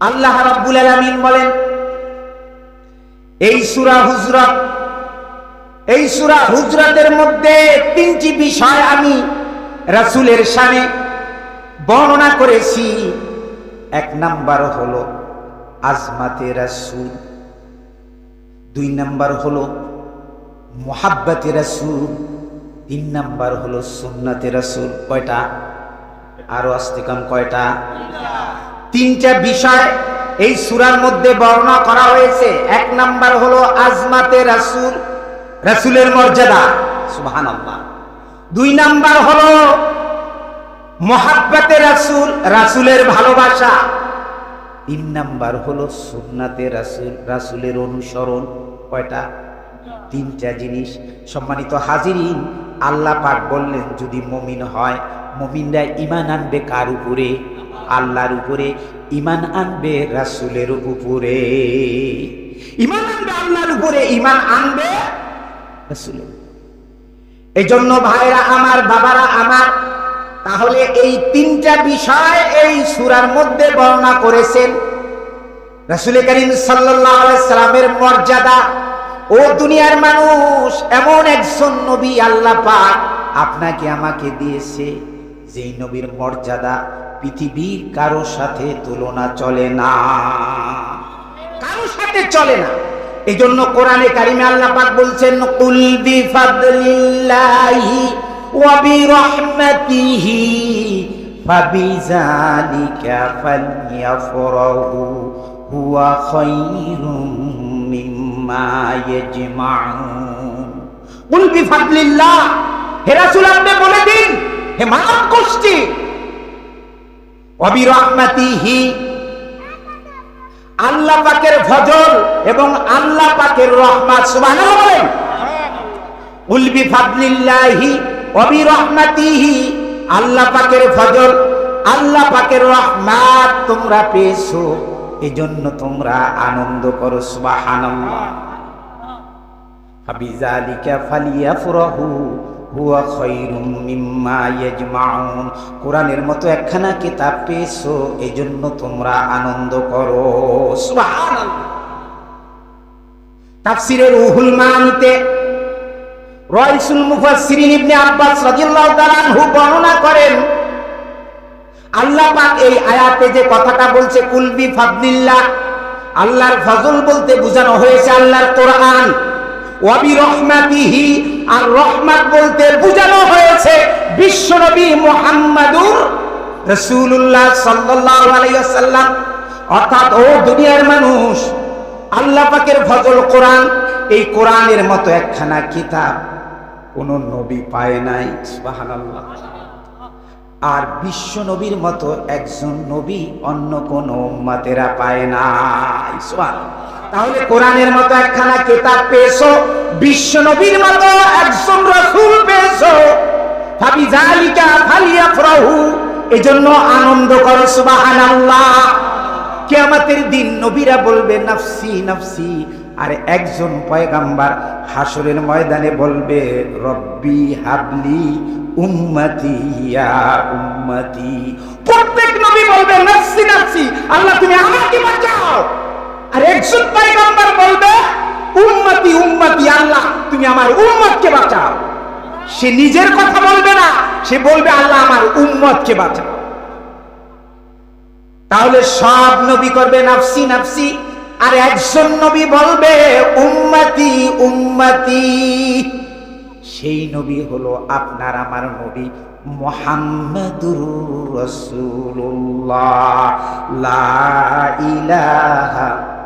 আল্লাহ রাব্বুল আলামিন বলেন, এই সূরা হুজরাত, এই সূরা হুজরাতের মধ্যে তিনটি বিষয় আমি রাসূলের শানে বর্ণনা করেছি। এক নাম্বার হলো আজমাতে রাসূল। দুই নাম্বার হলো মোহাব্বতে রাসূল। তিন নাম্বার হলো সুন্নাতে রাসূল। কয়টা? আরও আসতে কয়টা? তিনটা বিষয় এই সুরার মধ্যে বর্ণনা করা হয়েছে। এক নাম্বার হলো আজমাতে রাসূল, রাসূলের মর্যাদা, সুবহানাল্লাহ। দুই নাম্বার হলো মোহাব্বতে রাসূল, রাসূলের ভালোবাসা। তিন নাম্বার হলো সুন্নাতে রাসূল, রাসূলের অনুসরণ। কয়টা? তিনটা জিনিস। সম্মানিত হাজিরিন, আল্লাহ পাক বললেন, যদি মমিন হয়, মমিনরা ইমান আনবে কার উপরে? আল্লাহর উপরে ইমান আনবে, রাসূলের উপরে। ইমান আনবে, আল্লাহর উপরে ইমান আনবে, রাসূলের এই জন্য ভাইরা আমার বাবারা, আমার, তাহলে এই তিনটা বিষয় এই সুরার মধ্যে বর্ণনা করেছেন। রাসূল করিম সাল্লামের মর্যাদা, ও দুনিয়ার মানুষ এমন একজন নবী আল্লাহ পাক আপনাকে আমাকে দিয়েছে। যেই নবীর মর্যাদা পৃথিবীর কারও সাথে তুলনা চলে না। কারও সাথে চলে না। এই জন্য কোরআনে কারিমে আল্লাহ পাক বলছেন, কুল বিফাদলিল্লাহি ওয়া বিরহমাতিহি ফাবিযালিকা ফালইয়াফরাহু, হুয়া খায়রুম মিম্মা ইয়াজমাউন। কুল বিফাদলিল্লাহ হে রাসূল আপনি বলে দিন হে মানব গোষ্ঠী ওয়া বিরহমাতিহি আল্লাহ পাকের ফজল এবং আল্লাহ পাকের রহমত, সুবহানাল্লাহ। বলেন উলবি ফাদলিল্লাহি ওয়া বিরহমাতিহি আল্লাহ পাকের ফজল আল্লাহ পাকের রহমত তোমরা পেয়েছ, এজন্য তোমরা আনন্দ করো, সুবহানাল্লাহ। ফাবিজালিকা ফালিয়াফরাহু। কোরআনের মতো একখানা কিতাব পেয়েছ, এজন্য তোমরা আনন্দ করো। তাফসীরের রুহুল মানিতে রাইসুল মুফাসসিরিন আব্বাস বর্ণনা করেন, আল্লাহ পাক এই আয়াতে যে কথাটা বলছে কুলবি ফাদলিল্লাহ, আল্লাহর ফজল বলতে বোঝানো হয়েছে আল্লাহর কোরআন। ওয়াবি আর বলতে বোঝানো হয়েছে বিশ্বনবী অর্থাৎ ও দুনিয়ার মানুষ, আল্লাহ ফজল কোরআন, এই কোরআনের মতো একখানা কিতাব কোন নবী পায় নাই আর বিশ্ব নবীর মতো একজন নবী অন্য কোন উম্মাতেরা পায় সুবহানাল্লাহ। তাহলে কোরআনের মতো একখানা কিতাব পেয়েছ, বিশ্ব নবীর মতো একজন রাসূল পেয়েছ। ভাবি জালিকা ফালিয়াফরাহু এজন্য আনন্দ করো, সুবহানাল্লাহ। কিয়ামতের দিন নবীরা বলবে, নাফসি নাফসি। আর একজন পয়গাম্বার হাসরের ময়দানে বলবে, রব্বি হাবলি উম্মতি, ইয়া উম্মতি। প্রত্যেক নবী বলবে, নাফসি নাফসি। আল্লাহ, তুমি আমাকে বাঁচাও। আর একজন পয়গাম্বার বলবে, উম্মতি উম্মতি আল্লাহ, তুমি আমার উম্মতকে বাঁচাও। সে নিজের কথা বলবে না, সে বলবে, আল্লাহ আমার উম্মতকে বাঁচাও। তাহলে সব নবী করবে নাফসি নাফসি। আর একজন নবী বলবে, উম্মতি উম্মতি। সেই নবী হলো আপনার, আমার নবী মোহাম্মদুর রসুল্লাহ লা ইলাহা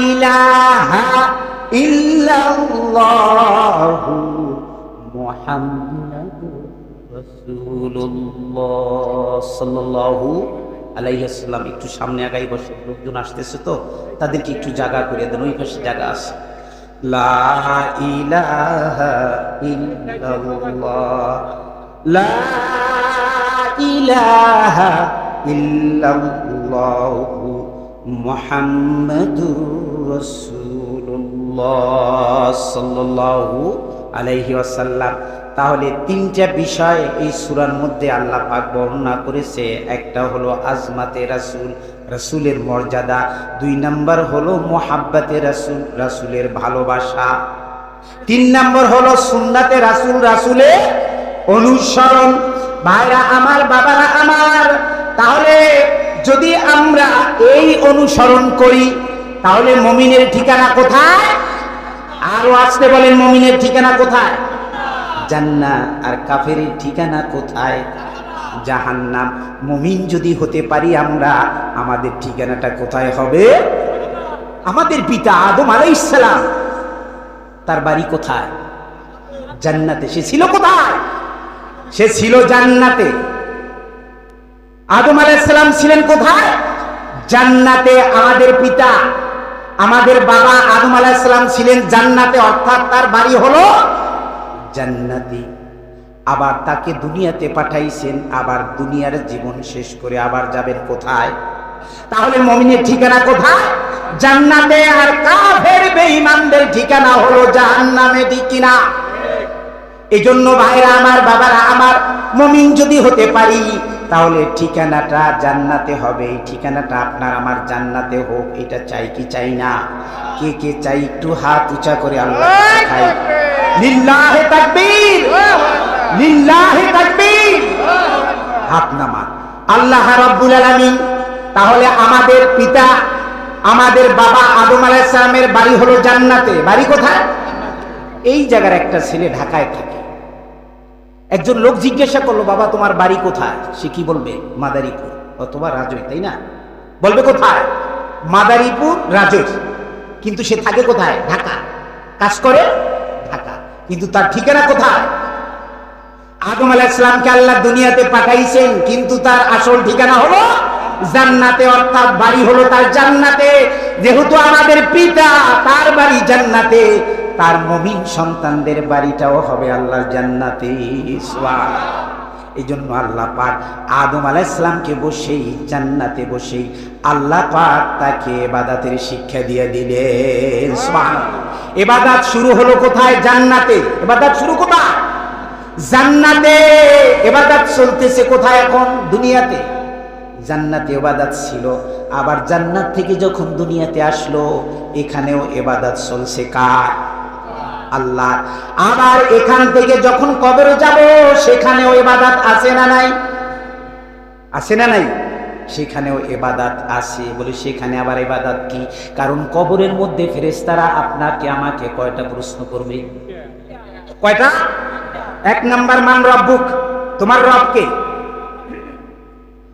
ইলাহা ইল্লাল্লাহু মুহাম্মাদুর রাসূলুল্লাহ সাল্লাল্লাহু আলাইহাল্লাম একটু সামনে আগাই বসে, লোকজন আসতেছে তো, তাদেরকে একটু জায়গা করে দেন, ওই পাশে জায়গা আছে। লা ইলাহা ইল্লাল্লাহ। লা ইলাহা সাল্লাল্লাহু আলাইহি তাহলে তিনটা বিষয় এই সুরার মধ্যে আল্লাহ পাক বর্ণনা করেছে। একটা হলো আজমাতে রাসূল, রাসূলের মর্যাদা। দুই নাম্বার হলো মোহাব্বতে রাসূল, রাসূলের ভালোবাসা। তিন নম্বর হলো সুন্নাতে রাসূল, রাসূলের অনুসরণ। ভাইরা আমার, বাবারা আমার, তাহলে যদি আমরা এই অনুসরণ করি, তাহলে মমিনের ঠিকানা কোথায়? আরও আসতে বলেন, মমিনের ঠিকানা কোথায়? জান্নাত। আর কাফের ঠিকানা কোথায়? জাহান্নাম। মমিন যদি হতে পারি আমরা, আমাদের ঠিকানাটা কোথায় হবে? আমাদের পিতা আদম আলাইসালাম তার বাড়ি কোথায়? জান্নাতে। সে ছিল কোথায়? সে ছিল জান্নাতে। আদম আলাইসালাম ছিলেন কোথায়? জান্নাতে। আমাদের পিতা আমাদের বাবা আদম আলাইসালাম ছিলেন জান্নাতে অর্থাৎ তার বাড়ি হলো জান্নাতি। আবার তাকে দুনিয়াতে পাঠাইছেন আবার দুনিয়ার জীবন শেষ করে আবার যাবেন কোথায়? তাহলে মমিনের ঠিকানা কোথায়? জান্নাতে। আর কাফের বেঈমানদের ঠিকানা হলো জাহান্নামে ঠিক কিনা? এই জন্য ভাইরা আমার বাবারা আমার মমিন যদি হতে পারি তাহলে ঠিকানাটা জান্নাতে হবে। এই ঠিকানাটা আপনার, আমার জান্নাতে হোক, এটা চাই কি চাই না? কে কে চাই একটু হাত উঁচা করে আল্লাহ খাই হাত নামা আল্লাহ রাব্বুল আলামিন, তাহলে আমাদের পিতা, আমাদের বাবা আদম আলাইহিস বাড়ি হলো জান্নাতে। বাড়ি কোথায়? এই জায়গার একটা ছেলে ঢাকায় থাকে। একজন লোক জিজ্ঞাসা করল, বাবা, তোমার বাড়ি কোথায়? সে কি বলবে? মাদারীপুর। অথবা রাজৈর তাই না? বলবে, কোথায়? মাদারীপুর রাজৈর কিন্তু সে থাকে কোথায়? ঢাকা। কাজ করে ঢাকা। কিন্তু তার ঠিকানা কোথায়? আদম আলাইসালামকে আল্লাহ দুনিয়াতে পাঠাইছেন, কিন্তু তার আসল ঠিকানা হলো জান্নাতে। অর্থাৎ বাড়ি হলো তার জান্নাতে। যেহেতু আমাদের পিতা, তার বাড়ি জান্নাতে। তার মমিন সন্তানদের বাড়িটাও হবে আল্লাহর জান্নাতে। এই জন্য আল্লাহ পাক আদম আলাইসালামকে বসেই জান্নাতে বসেই আল্লাহ পাক তাকে এবাদাতের শিক্ষা দিয়ে দিলেন। এবাদাত শুরু হলো কোথায়? জান্নাতে। এবাদাত শুরু কোথায়? জান্নাতে। এবাদাত চলতেছে কোথায় এখন? দুনিয়াতে। জান্নাতে এবাদাত ছিল। আবার জান্নাত থেকে যখন দুনিয়াতে আসলো, এখানেও এবাদাত চলছে কার? আল্লাহ। আবার এখান থেকে যখন কবরে যাব, সেখানেও এবাদাত আছে না নাই? আছে না নাই? সেখানেও এবাদাত আছে। বলে, সেখানে আবার এবাদাত কি? কারণ কবরের মধ্যে ফেরেস্তারা আপনাকে, আমাকে কয়টা প্রশ্ন করবে? কয়টা? এক নাম্বার, মান রব্বুক, তোমার রবকে।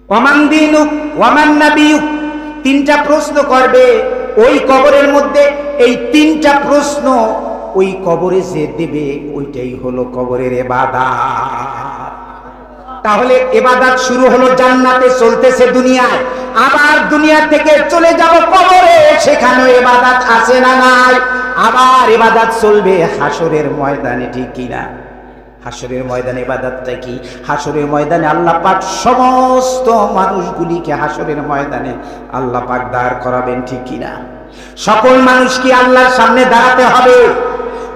ওমান দিনুক, ওমান নাবিয়ুক। তিনটা প্রশ্ন করবে। ওই কবরের মধ্যে এই তিনটা প্রশ্ন ওই কবরে যে দেবে, ওইটাই হলো কবরের এবাদা তাহলে এবাদাত শুরু হলো জান্নাতে, চলতেছে দুনিয়ায়। আবার দুনিয়া থেকে চলে যাব কবরে সেখানেও এবাদাত আছে না নাই? আবার এবাদাত চলবে হাসরের ময়দানে, ঠিক কিনা হাসরের ময়দানে এবাদাতটা কি? হাসরের ময়দানে আল্লাহ পাক সমস্ত মানুষগুলিকে হাসরের ময়দানে আল্লাহ পাক দাঁড় করাবেন, ঠিক কিনা সকল মানুষ কি আল্লাহর সামনে দাঁড়াতে হবে।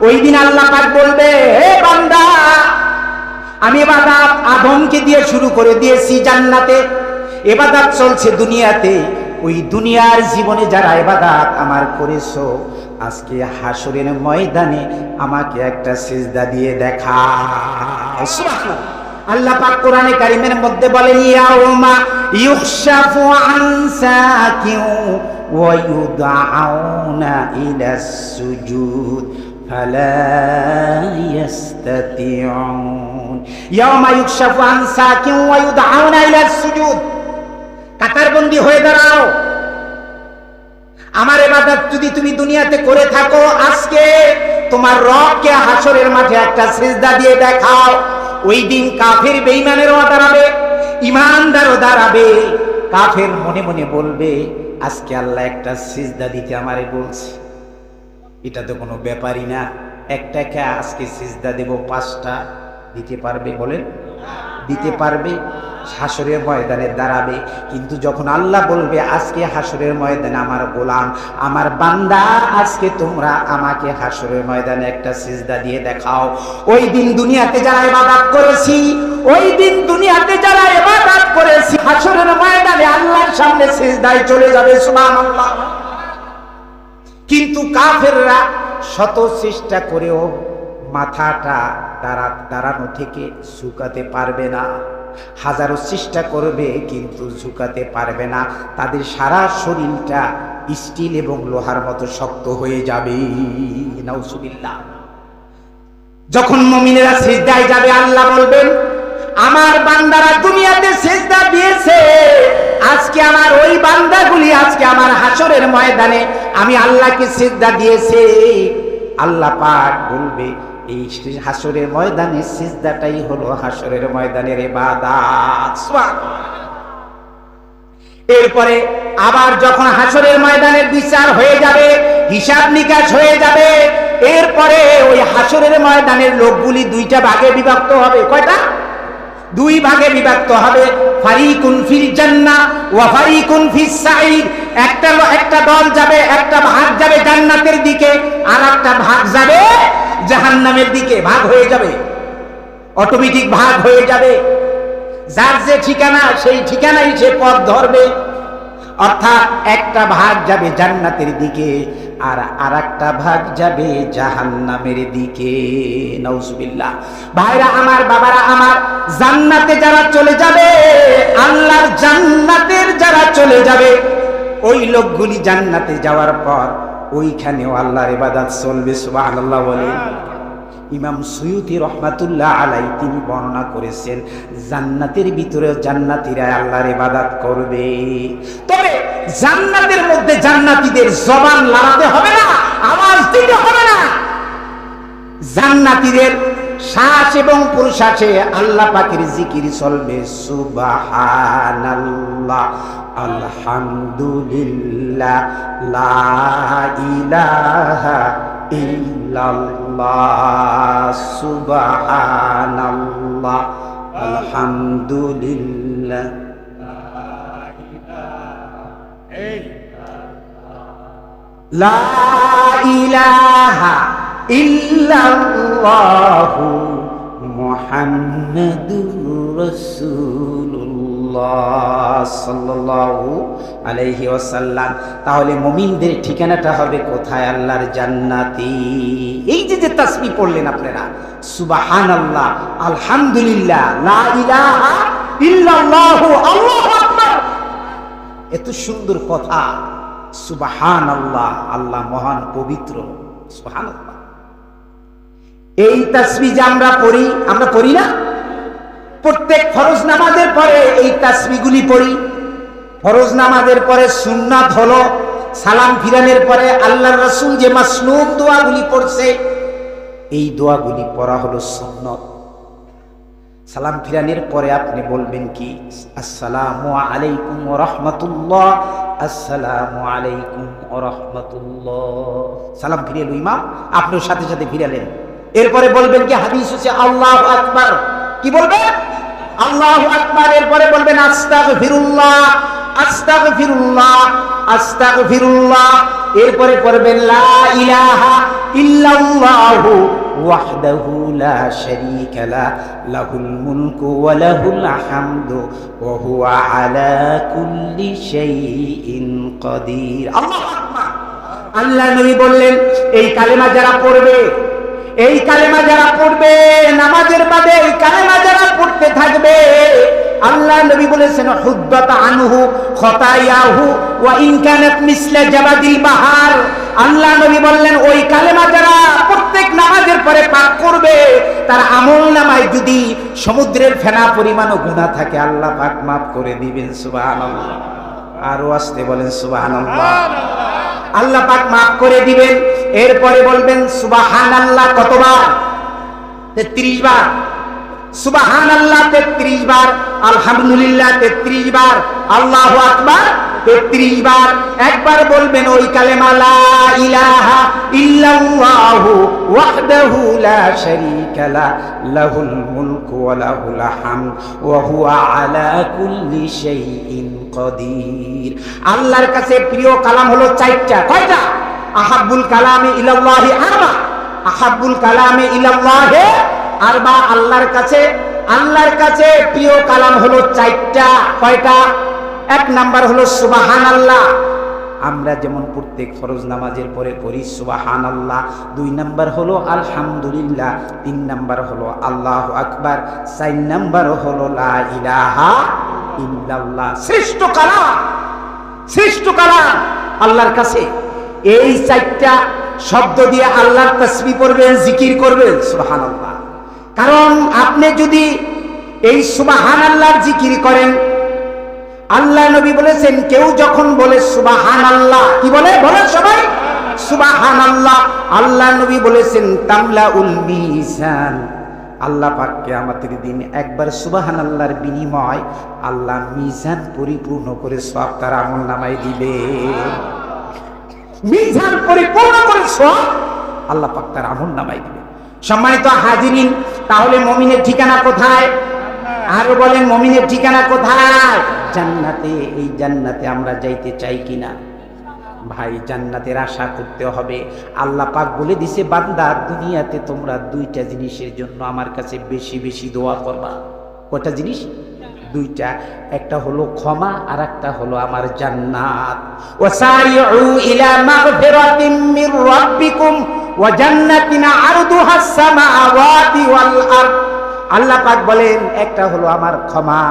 ওই দিন আল্লাহ পাক বলবে, হে বান্দা, আমি এবাদাত আদমকে দিয়ে শুরু করে দিয়েছি জান্নাতে। এবাদাত চলছে দুনিয়াতে। ওই দুনিয়ার জীবনে যারা এবাদাত আমার করেছ, আজকে হাসরের ময়দানে আমাকে একটা সিজদা দিয়ে দেখা। আল্লাহ পাক কোরআনে কারিমের মধ্যে বলেন, ইয়াউমা ইউখশাফু আন সাকিউ ওয়া ইউদআউনা ইলাস সুজুদ। فلا يستطيعون يوم يكشف عن ساك ويدعون الى السجود কাতারবন্দি হয়ে দাঁড়াও আমার এবাদত যদি তুমি দুনিয়াতে করে থাকো আজকে তোমার রবকে হাসরের মাঠে একটা সিজদা দিয়ে দেখাও ওই দিন কাফের বেঈমানেরও দাঁড়াবে ইমানদারও দাঁড়াবে কাফের মনে মনে বলবে আজকে আল্লাহ একটা সিজদা দিতে আমারে বলছে এটা তো কোনো ব্যাপারই না। একটা একটাকে আজকে সিজদা দেব, পাঁচটা দিতে পারবে বলেন? দিতে পারবে হাসরের ময়দানে দাঁড়াবে। কিন্তু যখন আল্লাহ বলবে, আজকে হাসরের ময়দানে আমার গোলাম, আমার বান্দা, আজকে তোমরা আমাকে হাসরের ময়দানে একটা সিজদা দিয়ে দেখাও। ওই দিন দুনিয়াতে যারা ইবাদত করেছি, ওই দিন দুনিয়াতে যারা ইবাদত করেছি হাসরের ময়দানে আল্লাহর সামনে সিজদায় চলে যাবে, সুবহানাল্লাহ। কিন্তু কাফেররা শত চেষ্টা করেও মাথাটা দাঁড়া, দাঁড়ানো থেকে ঝুঁকাতে পারবে না। হাজারো চেষ্টা করবে কিন্তু ঝুঁকাতে পারবে না। তাদের সারা শরীরটা স্টিল এবং লোহার মতো শক্ত হয়ে যাবে। যখন মমিনেরা সিজদায় যাবে, আল্লাহ বলবেন, আমার বান্দারা দুনিয়াতে সিজদা দিয়েছে। আজকে আমার ওই বান্দাগুলি আজকে আমার হাসরের ময়দানে আমি আল্লাহকে সিজদা দিয়েছে। আল্লাহ পাক বলবে, এই হাসরের ময়দানে সিজদাটাই হলো হাসরের ময়দানের ইবাদত। এরপরে আবার যখন হাসরের ময়দানের বিচার হয়ে যাবে, হিসাব নিকাশ হয়ে যাবে, এরপরে ওই হাসরের ময়দানের লোকগুলি দুইটা ভাগে বিভক্ত হবে। কয়টা? দুই ভাগে বিভক্ত হবে। ফারিকুন ফিল জান্নাহ ওয়া ফারিকুন ফিস সাঈদ। একটা একটা দল যাবে, একটা ভাগ যাবে জান্নাতের দিকে আর একটা ভাগ যাবে জাহান্নামের দিকে। ভাগ হয়ে যাবে। অটোমেটিক ভাগ হয়ে যাবে। যার যে ঠিকানা, সেই ঠিকানাই সে পথ ধরবে। অর্থাৎ একটা ভাগ যাবে জান্নাতের দিকে। আর আর একটা ভাগ যাবে জাহান্নামের দিকে। নৌসুবিল্লাহ ভাইরা আমার, বাবারা আমার, জান্নাতে যারা চলে যাবে, আল্লাহর জান্নাতের যারা চলে যাবে, ওই লোকগুলি জান্নাতে যাওয়ার পর ওইখানেও আল্লাহর ইবাদত চলবে, সুবহানাল্লাহ বলে ইমাম সুয়ুতি রহমাতুল্লাহ আলাই তিনি বর্ণনা করেছেন, জান্নাতের ভিতরে জান্নাতিরা আল্লাহর ইবাদত করবে। তবে জান্নাতের মধ্যে জান্নাতীদের জবান লড়াতে হবে না, আওয়াজ দিতে হবে না। জান্নাতীদের শ্বাস এবং প্রশ্বাসে আল্লাহ পাকের জিকির চলবে, সুবহানাল্লাহ, আলহামদুলিল্লাহ, লা ইলাহা ইল্লাল্লাহ, সুবহানাল্লাহ, আলহামদুলিল্লাহ। লা ইলাহা তাহলে মুমিনদের ঠিকানাটা হবে কোথায়? আল্লাহর জান্নাতি। এই যে যে তাসবিহ পড়লেন আপনারা, সুবহানাল্লাহ, আলহামদুলিল্লাহ, লা আল্লাহু এত সুন্দর কথা। সুবাহান আল্লাহ আল্লাহ মহান পবিত্র। আল্লাহ এই তাসবি যে আমরা পড়ি আমরা পড়ি না? প্রত্যেক ফরজ নামাজের পরে এই তাসবিগুলি পড়ি। ফরজ নামাজের পরে সুন্নাত হলো সালাম ফিরানের পরে আল্লাহ রসুল যে মাসনুম দোয়াগুলি পড়ছে, এই দোয়াগুলি পড়া হলো সুন্নত। সালাম ফিরানের পরে আপনি বলবেন কি, আসসালামু আলাইকুম রহমতুল্লাহ। আসসালামু আলাইকুম রহমতুল্লাহ। সালাম ফিরে এলো ইমাম আপনিও সাথে সাথে ফিরালেন। এরপরে বলবেন কি, হাদিস হচ্ছে আল্লাহ আকবার। কি বলবেন? আল্লাহ আকবার। এরপরে বলবেন আস্তাক ফিরুল্লাহ আস্তাগ ফিরুল্লাহ আস্তাগ ফিরুল্লাহ এরপরে পড়বেন, লা ইলাহা ইল্লাল্লাহু। وحده لا شريك له له الملك وله الحمد وهو على كل شيء قدير الله أكبر আল্লাহ নবী বললেন এই কালেমা যারা পড়বে এই কালেমা যারা পড়বে নামাজের বাদে এই কালেমা যারা পড়তে থাকবে আল্লাহ নবী বলেছেন হুদ্দত আনহু, খতায়াহু, ওয়া ইন কানাত মিসলা জাবাদিল বাহার। আল্লাহ নবী বললেন, ওই কালেমা যারা প্রত্যেক নামাজের পরে পাক করবে, তার আমল নামায় যদি সমুদ্রের ফেনা পরিমাণও গুনাহ থাকে, আল্লাহ পাক মাফ করে দিবেন, সুবহানাল্লাহ। আরও আসতে বলেন, সুবহানাল্লাহ। আল্লাহ পাক মাফ করে দিবেন। এরপরে বলবেন সুবাহান আল্লাহ কতবার? তেত্রিশ বার। সুবাহান আল্লাহ তেত্রিশ বার, আলহামদুলিল্লাহ তেত্রিশ বার, আল্লাহু আকবার তেত্রিশ বার। একবার বলবেন ওই কালেমা, লা ইলাহা আল্লাহর কাছে প্রিয় কালাম হলো চারটা। কয়টা? আহাব্বুল কালামে ইলাল্লাহি আরবা। আহাব্বুল কালামে আরবা আল্লাহর কাছে আল্লাহর কাছে প্রিয় কালাম হলো চারটা, কয়টা? এক নাম্বার হলো সুবাহান আল্লাহ আমরা যেমন প্রত্যেক ফরজ নামাজের পরে করি সুবাহান আল্লাহ দুই নাম্বার হলো আলহামদুলিল্লাহ। তিন নাম্বার হলো আল্লাহ আকবার। চার নাম্বার হলো লা ইলাহা শ্রেষ্ঠ কালাম। শ্রেষ্ঠ কালাম আল্লাহর কাছে। এই চারটা শব্দ দিয়ে আল্লাহর তসবি করবেন জিকির করবেন সুবাহান আল্লাহ কারণ আপনি যদি এই সুবাহান আল্লাহর জিকির করেন, আল্লাহ নবী বলেছেন, কেউ যখন বলে সুবাহান আল্লাহ কি বলে? বলে সবাই সুবাহান আল্লাহ আল্লাহ নবী বলেছেন তামলা উল মিজান আল্লাহ পাককে আমাদের দিন একবার সুবাহান আল্লাহর বিনিময় আল্লাহ মিজান পরিপূর্ণ করে সব তার আমল নামাই দিবে। মিজান পরিপূর্ণ করে সব আল্লাহ পাক তার আমল নামাই দিবে। সম্মানিত হাজিরিন তাহলে মমিনের ঠিকানা কোথায়? আরও বলেন, মমিনের ঠিকানা কোথায়? জান্নাতে, এই জান্নাতে আমরা যাইতে চাই কিনা? ভাই, জান্নাতের আশা করতে হবে। আল্লাহ পাক বলে দিছে, বান্দা, দুনিয়াতে তোমরা দুইটা জিনিসের জন্য আমার কাছে বেশি বেশি দোয়া করবা। কটা জিনিস? দুইটা, একটা হলো ক্ষমা আর একটা হলো আমার জান্নাত। ওয়াসারিউ ইলা মাগফিরাতিম মির রাব্বিকুম ওয়া জান্নাতিন আরদুহাস সামাওয়াতি ওয়াল আরদ। আল্লাহ পাক বলেন, একটা হলো আমার ক্ষমা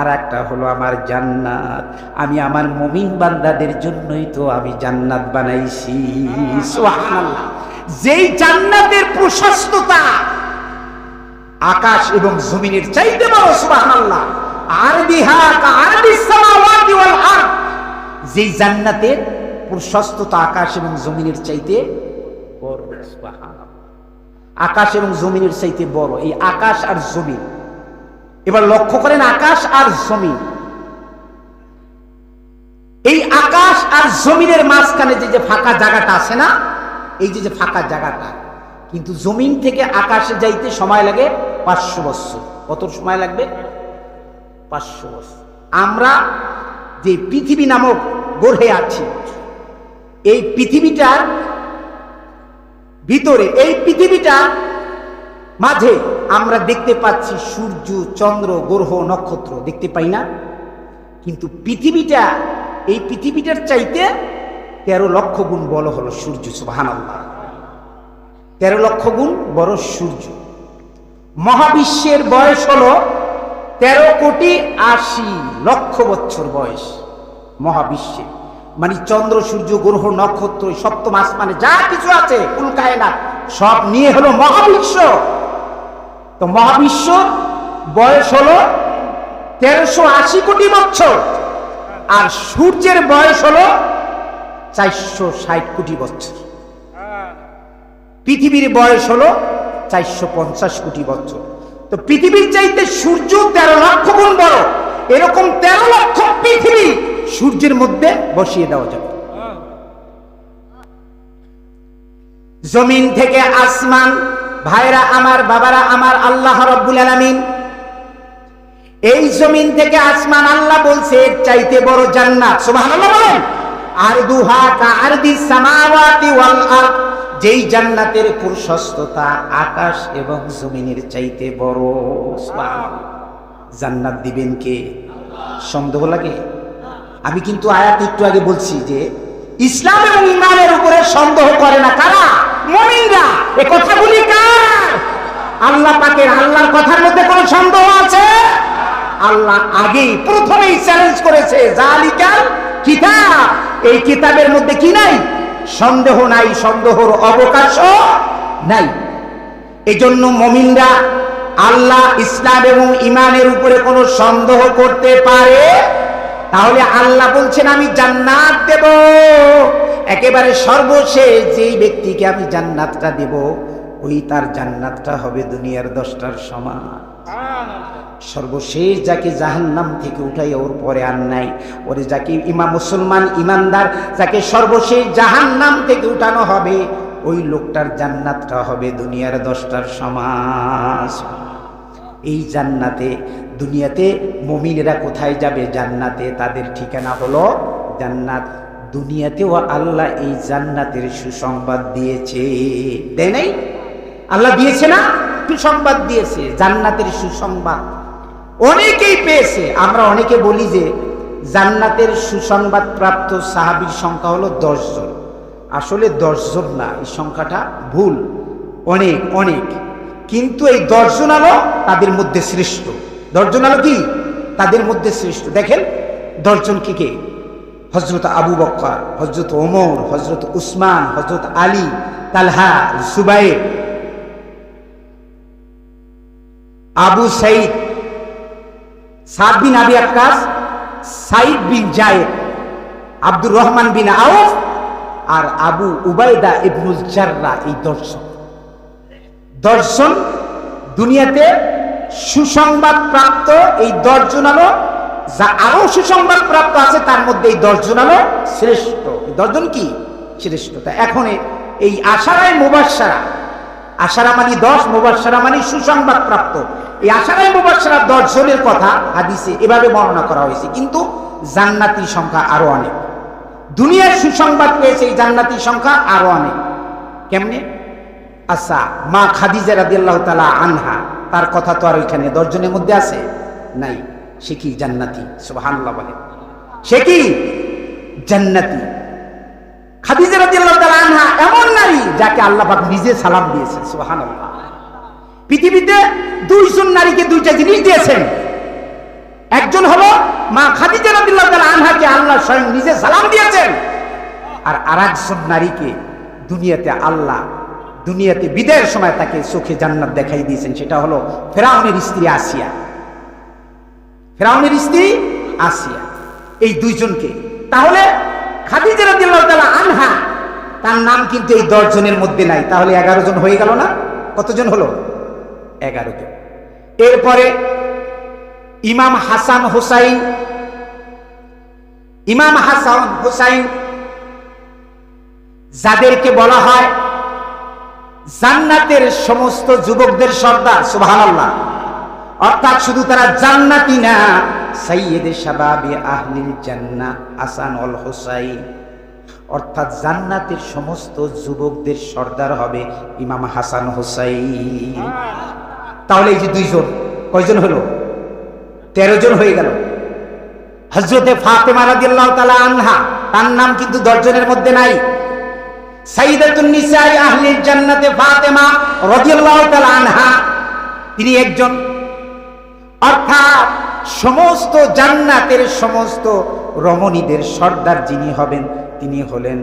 আর একটা হলো আমার জান্নাত। আমি আমার মুমিন বান্দাদের জন্যই তো আমি জান্নাত বানাইছি। যেই জান্নাতের প্রশস্ততা আকাশ এবং জমিনের চাইতে বড়, সুবহানাল্লাহ। আর বিহা সামাওয়াতি ওয়াল আরদ। যেই জান্নাতের প্রশস্ততা আকাশ এবং জমিনের চাইতে বড় আকাশ এবং জমিনের চাইতে বড়, এই আকাশ আর জমিন। এবার লক্ষ্য করেন আকাশ আর জমিন। এই আকাশ আর জমিনের মাঝখানে যে যে ফাঁকা জায়গাটা আছে না, এই যে যে ফাঁকা জায়গাটা, কিন্তু জমিন থেকে আকাশে যাইতে সময় লাগে পাঁচশো বছর। কত সময় লাগবে? পাঁচশো বছর। আমরা যে পৃথিবী নামক গড়ে আছি, এই পৃথিবীটার ভিতরে, এই পৃথিবীটা মাঝে আমরা দেখতে পাচ্ছি সূর্য, চন্দ্র, গ্রহ, নক্ষত্র, দেখতে পাই না। কিন্তু পৃথিবীটা, এই পৃথিবীটার চাইতে তেরো লক্ষ গুণ বড় হলো সূর্য সুবাহান তেরো লক্ষ গুণ বড় সূর্য। মহাবিশ্বের বয়স হলো তেরো কোটি আশি লক্ষ বছর বয়স মহাবিশ্বে। মানে চন্দ্র, সূর্য, গ্রহ, নক্ষত্র সপ্তম আসমানে যা কিছু আছে কুলকায়না সব নিয়ে হলো মহাবিশ্ব। তো মহাবিশ্ব বয়স হলো তেরোশো আশি কোটি বছর, আর সূর্যের বয়স হলো চারশো ষাট কোটি বছর। পৃথিবীর বয়স হলো চারশো পঞ্চাশ কোটি বছর। তো পৃথিবীর চাইতে সূর্য তেরো লক্ষ গুণ বড়। এরকম তেরো লক্ষ পৃথিবী সূর্যের মধ্যে বসিয়ে দেওয়া যাবে। জমিন থেকে আসমান, ভাইরা আমার, বাবারা আমার, আল্লাহ রব্বুল আলামিন। এই জমিন থেকে আসমান আল্লাহ বলছে, এর চাইতে বড় জান্নাত। সুবহানাল্লাহ বলেন আর দুহা কা আরদি সামাওয়াতি ওয়াল আরদ। যেই জান্নাতের প্রশস্ততা আকাশ এবং জমিনের চাইতে বড় জান্নাত দিবেন কে? সন্দেহ লাগে? আমি কিন্তু আয়াত একটু আগে বলছি যে, ইসলাম এবং ইমানের উপরে সন্দেহ করে না কারা? মুমিনরা। এ কথাগুলি কার? আল্লাহ পাকের আল্লাহর কথার মধ্যে কোনো সন্দেহ আছে? আল্লাহ আগেই প্রথমেই চ্যালেঞ্জ করেছে যা জালিকাল কিতাব। এই কিতাবের মধ্যে কি নাই? সন্দেহ নাই, সন্দেহর অবকাশও নাই। এজন্য মমিনরা আল্লাহ, ইসলাম এবং ইমানের উপরে কোনো সন্দেহ করতে পারে? তাহলে আল্লাহ বলছেন, আমি জান্নাত দেব। একেবারে সর্বশেষ যেই ব্যক্তিকে আমি জান্নাতটা দেব, ওই তার জান্নাতটা হবে দুনিয়ার দশটার সমান। সর্বশেষ যাকে জাহান্নাম থেকে উঠাই ওর পরে আর নাই। ওরে যাকে ইমা মুসলমান ইমানদার, যাকে সর্বশেষ জাহান্নাম থেকে উঠানো হবে, ওই লোকটার জান্নাতটা হবে দুনিয়ার দশটার সমাজ। এই জান্নাতে, দুনিয়াতে মমিনেরা কোথায় যাবে? জান্নাতে তাদের ঠিকানা হলো জান্নাত। দুনিয়াতেও আল্লাহ এই জান্নাতের সুসংবাদ দিয়েছে। দেয় নাই? আল্লাহ দিয়েছে না? সুসংবাদ দিয়েছে। জান্নাতের সুসংবাদ। অনেকেই পেয়েছে। আমরা অনেকে বলি যে জান্নাতের সুসংবাদ প্রাপ্ত সাহাবীর সংখ্যা হলো দশজন আসলে দশজন না, এই সংখ্যাটা ভুল। অনেক অনেক। কিন্তু এই দশজন আলো তাদের মধ্যে শ্রেষ্ঠ। দশজন আলো কি? তাদের মধ্যে শ্রেষ্ঠ। দেখেন দশজন কি কে? হজরত আবু বক্কর হজরত ওমর হজরত উসমান হজরত আলী, তালহা সুবাইর আবু সাইদ সাদ বিন আবি আক্কাস সাইদ বিন জায়েদ, আব্দুর রহমান বিন আউফ আর আবু উবাইদা ইবনুল জাররা, এই দর্শন দর্শন দুনিয়াতে সুসংবাদ প্রাপ্ত এই দর্জন আলো, যা আরও সুসংবাদ প্রাপ্ত আছে, তার মধ্যে এই দর্জন আলো শ্রেষ্ঠ। এই দর্জন কি? শ্রেষ্ঠতা এখন এই আশারায় মুবাসারা আশারা মানে দশ মুবাসারা মানে সুসংবাদ প্রাপ্ত এই আশারায় মুবাসারা দশ জনের কথা হাদিসে এভাবে বর্ণনা করা হয়েছে। কিন্তু জান্নাতি সংখ্যা আরও অনেক। দুনিয়ার সুসংবাদ পেয়েছে এই জান্নাতি সংখ্যা আরও অনেক। কেমনে? আচ্ছা মা খাদিজা রাদিয়াল্লাহু তাআলা আনহা, তার কথা তো আর ওইখানে দশজনের মধ্যে আছে? নাই। সে কি জান্নাতি? সুবহানাল্লাহ বলে। সে কি? জান্নাতি। খাদিজা রাদিয়াল্লাহু তাআলা আনহা এমন নারী যাকে আল্লাহ নিজে সালাম দিয়েছেন, সুবহানাল্লাহ। পৃথিবীতে দুইজন নারীকে দুইটা জিনিস দিয়েছেন। একজন হলো মা খাদিজা রাদিয়াল্লাহু তাআলা আনহাকে আল্লাহ স্বয়ং নিজে সালাম দিয়েছেন। আর আরেকজন নারীকে দুনিয়াতে আল্লাহ দুনিয়াতে বিদায়ের সময় তাকে চোখে জান্নাত দেখাই দিয়েছেন, সেটা হলো ফেরাউনের স্ত্রী আসিয়া। ফেরাউনের স্ত্রী আসিয়া। এই দুইজনকে। তাহলে খাদিজা রাদিয়াল্লাহু তাআলা আনহা, তার নাম কিন্তু এই দশ জনের মধ্যে নাই। তাহলে এগারো জন হয়ে গেল না? কতজন হলো? এগারো জন এরপরে ইমাম হাসান হোসাইন, ইমাম হাসান হোসাইন যাদেরকে বলা হয় জান্নাতের সমস্ত যুবকদের সর্দার, সুবহানাল্লাহ। অর্থাৎ শুধু তারা জান্নাতি না সাইয়েদে শাবাবে আহলিল জান্নাহ হাসান অল হোসাইন। অর্থাৎ জান্নাতের সমস্ত যুবকদের সর্দার হবে ইমাম হাসান হোসাইন। তাহলে এই যে দুইজন, কয়জন হলো? তেরো জন হয়ে গেল। হজরতে ফাতেমা রাদিয়াল্লাহু তাআলা আনহা, তার নাম কিন্তু দশজনের মধ্যে নাই। সাইদাতুন নিসাই জান্নাতে ফাতেমা রাদিয়াল্লাহু আনহা, তিনি একজন। অর্থাৎ সমস্ত জান্নাতের সমস্ত রমণীদের সর্দার যিনি হবেন, তিনি হলেন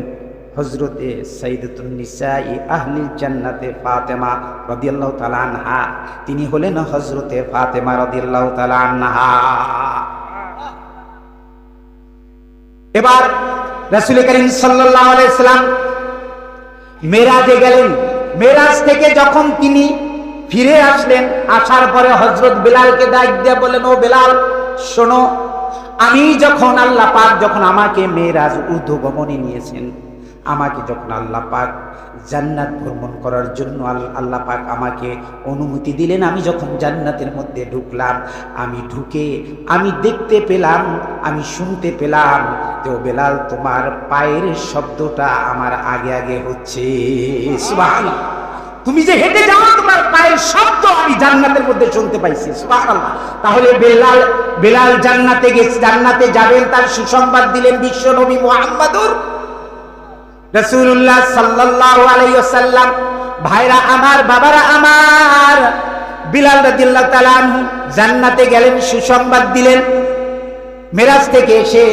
হজরতে সাইদাতুন নিসাই আহলিল জান্নাতে ফাতেমা রাদিয়াল্লাহু তাআলা আনহা, তিনি হলেন হজরতে ফাতেমা রাদিয়াল্লাহু তাআলা আনহা। এবার রাসূল করিম সাল্লাল্লাহু আলাইহি সাল্লাম মেরাজে গেলেন। মেরাজ থেকে যখন তিনি ফিরে আসলেন, আসার পরে হজরত বেলালকে ডাক দিয়ে বলেন ও বেলাল, শোনো, আমি যখন আল্লাহ পাক যখন আমাকে মেরাজ ঊর্ধ্বগমনে নিয়েছেন আমাকে যখন আল্লাহ পাক জান্নাত ভ্রমণ করার জন্য আল- আল্লাহ পাক আমাকে অনুমতি দিলেন, আমি যখন জান্নাতের মধ্যে ঢুকলাম, আমি ঢুকে, আমি দেখতে পেলাম, আমি শুনতে পেলাম ও বেলাল, তোমার পায়ের শব্দটা আমার আগে আগে হচ্ছে। তুমি যে হেঁটে যাও, তোমার পায়ের শব্দ আমি জান্নাতের মধ্যে শুনতে পাইছি। তাহলে বেলাল বেলাল জান্নাতে গেছে, জান্নাতে যাবেন, তার সুসংবাদ দিলেন বিশ্ব নবী মুহাম্মাদুর রসুল্লাহ সাল্লাল্লাহু আলাইহি ওয়াসাল্লাম, ভাইরা আমার, বাবারা আমার, বিলাল তাআলা আনহু জান্নাতে গেলেন, সুসংবাদ দিলেন। মেরাজ থেকে এসে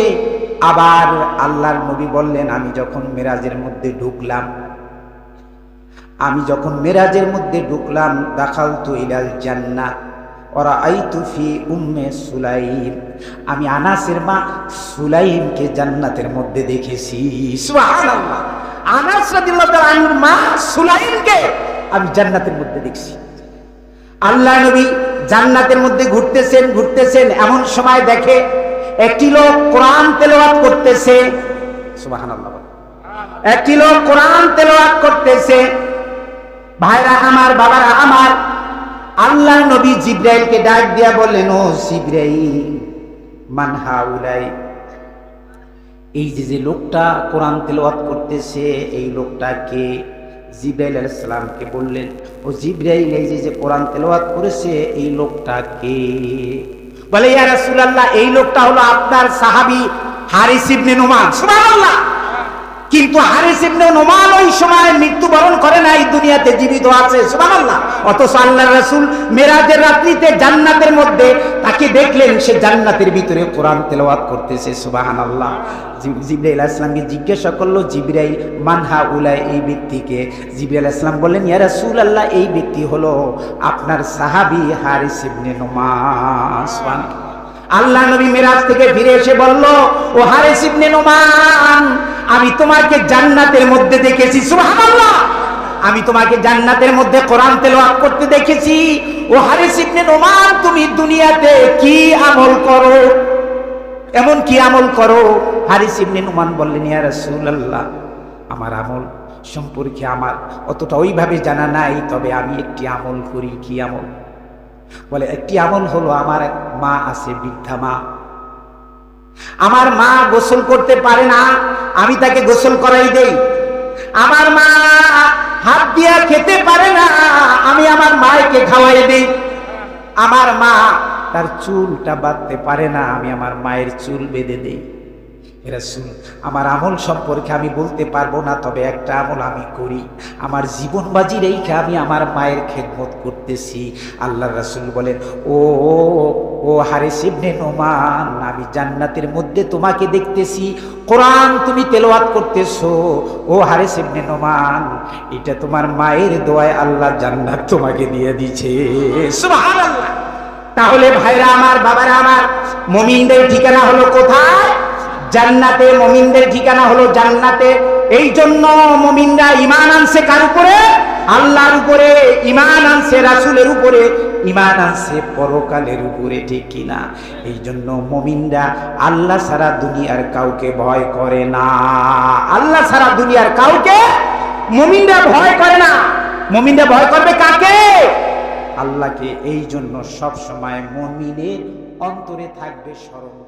আবার আল্লাহর নবী বললেন, আমি যখন মেরাজের মধ্যে ঢুকলাম, আমি যখন মেরাজের মধ্যে ঢুকলাম দাখাল তু ইলাল জান্না ওরা আই তুফি সুলাইম। আমি আনাসের মা সুলাইমকে জান্নাতের মধ্যে দেখেছি। মা সুলাইমকে আমি জান্নাতের মধ্যে দেখছি। আল্লাহ নবী জান্নাতের মধ্যে ঘুরতেছেন ঘুরতেছেন, এমন সময় দেখে একটি লোক কোরআন তেলাওয়াত করতেছে। একটি লোক কোরআন তেলাওয়াত করতেছে। ভাইরা আমার, বাবারা আমার আল্লাহ নবী জিব্রাইলকে ডাক দিয়া বললেন, ও জিব্রাইল, মান হাউলাই? এই যে যে লোকটা কোরআন তেলাওয়াত করতেছে, এই লোকটাকে জিব্রাইল আলাইহিস সালামকে বললেন, ও জিব্রাইল, এই যে যে কোরআন তেলাওয়াত করেছে, এই লোকটাকে বলে, ইয়া রাসূলুল্লাহ, এই লোকটা হলো আপনার সাহাবী হারিস ইবনে নুমান। সুবহানাল্লাহ! কিন্তু হারিস ইবনে নোমান ওই সময় মৃত্যুবরণ করে নাই, দুনিয়াতে জীবিত আছে, সুবহানাল্লাহ। অথচ আল্লাহর রাসূল মেরাজের রাত্রিতে জান্নাতের মধ্যে তাকে দেখলেন, সে জান্নাতের ভিতরে কোরআন তেলাওয়াত করতেছে, সুবহানাল্লাহ। জিবরাইল আলাইহিস সালামকে জিজ্ঞাসা করল, জিবরাইল মানহা উলাই এই ব্যক্তিকে জিবরাইল আলাইহিস সালাম বললেন, ইয়া রাসূলুল্লাহ, এই ব্যক্তি হলো আপনার সাহাবী হারিস ইবনে নোমান। আল্লাহ নবী মিরাজ থেকে ফিরে এসে বলল, ও হারেস ইবনে নোমান আমি তোমাকে জান্নাতের মধ্যে দেখেছি, সুবহানাল্লাহ। আমি তোমাকে জান্নাতের মধ্যে কোরআন তেলাওয়াত করতে দেখেছি। ও হারেস ইবনে নোমান, তুমি দুনিয়াতে কি আমল করো? এমন কি আমল করো? হারিস ইবনে নোমান বললেন, ইয়া রাসূলুল্লাহ, আমার আমল সম্পর্কে আমার অতটা ওইভাবে জানা নাই, তবে আমি একটি আমল করি। কি আমল? বলে, একটি আমল হলো, আমার মা আছে, বৃদ্ধা মা। আমার মা গোসল করতে পারে না, আমি তাকে গোসল করাই দেই। আমার মা হাত দিয়া খেতে পারে না, আমি আমার মাকে খাওয়াই দেই। আমার মা তার চুলটা বাঁধতে পারে না, আমি আমার মায়ের চুল বেঁধে দেই। রাসূল আমার আমল সম্পর্কে আমি বলতে পারব না তবে একটা আমল আমি করি। আমার জীবন বাজি রেখে আমি আমার মায়ের খেদমত করতেছি। আল্লাহ রাসূল বলেন ও ও, হারিস ইবনে নোমান আমি জান্নাতের মধ্যে তোমাকে দেখতেছি। কোরআন তুমি তেলোয়াত করতেছো। ও হারিস ইবনে নোমান এটা তোমার মায়ের দোয়ায় আল্লাহ জান্নাত তোমাকে দিয়ে দিছে তাহলে ভাইরা আমার বাবারা আমার মমিনদের ঠিকানা হলো কোথায়? জান্নাতে মমিনদের ঠিকানা হলো জান্নাতে। এই জন্য মমিনরা ইমান আনছে কার উপরে? আল্লাহর উপরে। ইমান আনছে রাসুলের উপরে। ইমান আনছে পরকালের উপরে, ঠিক কিনা এই জন্য মমিনরা আল্লাহ সারা দুনিয়ার কাউকে ভয় করে না। আল্লাহ সারা দুনিয়ার কাউকে মমিনরা ভয় করে না। মমিনরা ভয় করবে কাকে? আল্লাহকে। এই জন্য সবসময় মমিনের অন্তরে থাকবে স্মরণ